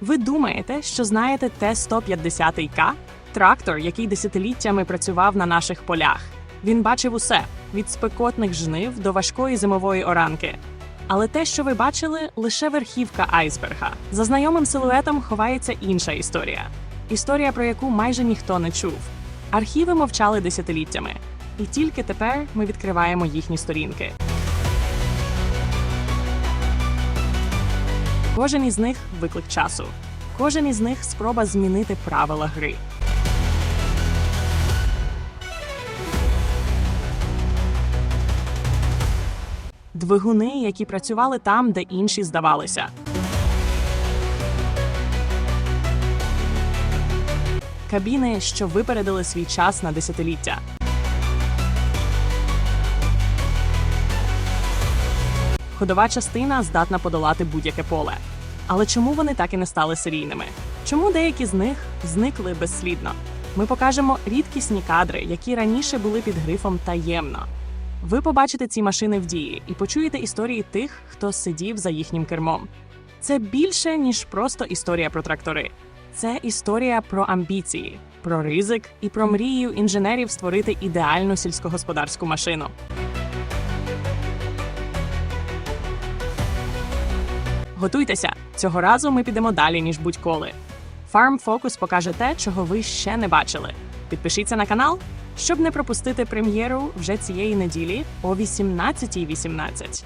Ви думаєте, що знаєте Т-150К? Трактор, який десятиліттями працював на наших полях. Він бачив усе від спекотних жнив до важкої зимової оранки. Але те, що ви бачили, лише верхівка айсберга. За знайомим силуетом ховається інша історія. Історія, про яку майже ніхто не чув. Архіви мовчали десятиліттями, і тільки тепер ми відкриваємо їхні сторінки. Кожен із них виклик часу. Кожен із них спроба змінити правила гри. Двигуни, які працювали там, де інші здавалися. Кабіни, що випередили свій час на десятиліття. Ходова частина здатна подолати будь-яке поле. Але чому вони так і не стали серійними? Чому деякі з них зникли безслідно? Ми покажемо рідкісні кадри, які раніше були під грифом таємно. Ви побачите ці машини в дії і почуєте історії тих, хто сидів за їхнім кермом. Це більше ніж просто історія про трактори. Це історія про амбіції, про ризик і про мрію інженерів створити ідеальну сільськогосподарську машину. Готуйтеся! Цього разу ми підемо далі, ніж будь-коли. Farm Focus покаже те, чого ви ще не бачили. Підпишіться на канал, щоб не пропустити прем'єру вже цієї неділі о 18.18.